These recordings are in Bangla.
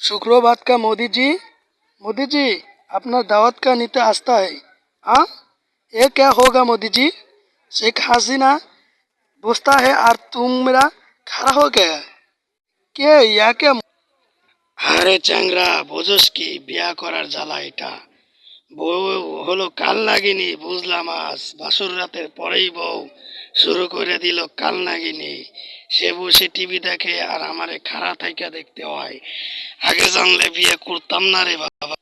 सुप्रभात का मोदी जी मोदी जी अपना दावत का नीति आस्था है हाँ ये क्या होगा मोदी जी शेख हसीना बुझता है और तुम मेरा खड़ा हो गया কে ইয়াকে আরে চ্যাংরা বোঝস কি বিয়া করার জ্বালা এটা বউ হলো কাল নাগিনি বুঝলাম আজ। বাসর রাতের পরেই বউ শুরু করে দিল কাল নাগিনি সে বসে টিভি দেখে আর আমারে খাড়া থাইকা দেখতে হয়। আগে জানলে বিয়ে করতাম না রে বাবা।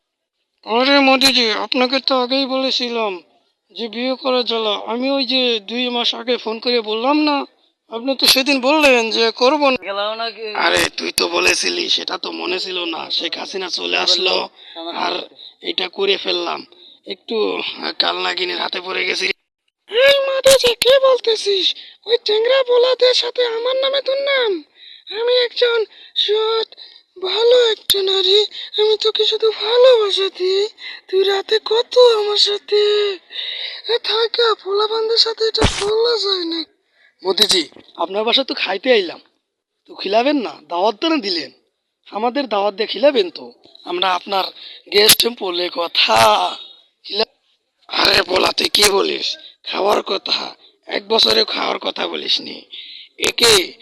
আরে মোদিজি, আপনাকে তো আগেই বলেছিলাম যে বিয়ে করার জ্বালা। আমি ওই যে দুই মাস আগে ফোন করে বললাম না আপনি তো সেদিন বললেন যে করব না। আরে তুই তো বলেছিলি সেটা তো মনে ছিল না। শেখ হাসিনা চলে আসলো আর এটা করে ফেললাম। একটু কাল নাগিনের হাতে পড়ে গেছি। এই যে কে বলতেছিস? ওই টেংরা বলাদের সাথে আমার নামে তোর নাম? আমি একজন সৎ ভালো একটা নারী। আমি তোকে শুধু ভালোবাসা দিই। তুই রাতে কত আমার সাথে? এ থাকা পোলা বান্ধের সাথে এটা বলা যায় না। মোদিজি, আপনার বাসা তো খাইতে আইলাম। তো খিলাবেন না, দাওয়াত তো না দিলেন। আমাদের দাওয়াত দিয়ে খিলাবেন তো। আমরা আপনার গেস্ট বলে কথা। আরে বলা, তুই কি বলিস? খাওয়ার কথা। এক বছরে খাওয়ার কথা বলিস নি একে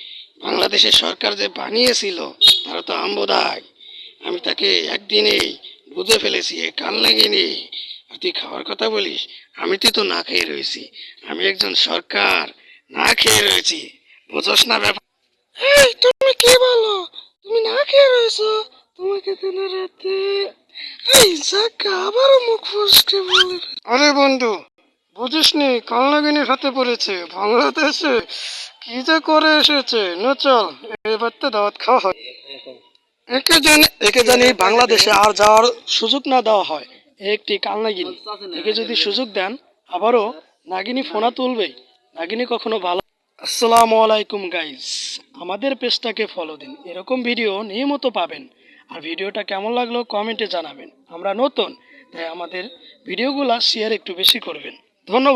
বাংলাদেশের সরকার যে বানিয়েছিল, তারা তো আমবোদায়। আমি তাকে একদিনেই বুঝে ফেলেছি, এ কাল লাগেনি। আর তুই খাওয়ার কথা বলিস, আমি তুই তো না খেয়ে রয়েছি। আমি একজন সরকার। না খেয়ে রয়েছি। বুঝোস না ব্যাপার। এই তুমি কি বলো? তুমি না খেয়ে রয়েছো? তোমাকে দিন রাতে এই জাকা আবারও মুখ ফসকে বলে আরে বন্ধু বুঝিস নি কালনাগিনীর হাতে পড়েছে বাংলাদেশে কি যে করে এসেছে? না চল এবার তো দাওয়াত খাওয়া হয় একে জানি একে জানি বাংলাদেশে আর যাওয়ার সুযোগ না দেওয়া হয়। একটি কালনাগিনী একে যদি সুযোগ দেন আবারও নাগিনী ফোনা তুলবে নাগিনী কখনো ভালো আসসালামু আলাইকুম গাইস আমাদের পেজটাকে ফলো দিন। এরকম ভিডিও নিয়মিত পাবেন। আর ভিডিওটা কেমন লাগল কমেন্টে জানাবেন। আমরা নতুন, তাই আমাদের ভিডিওগুলো শেয়ার একটু বেশি করবেন। ধন্যবাদ।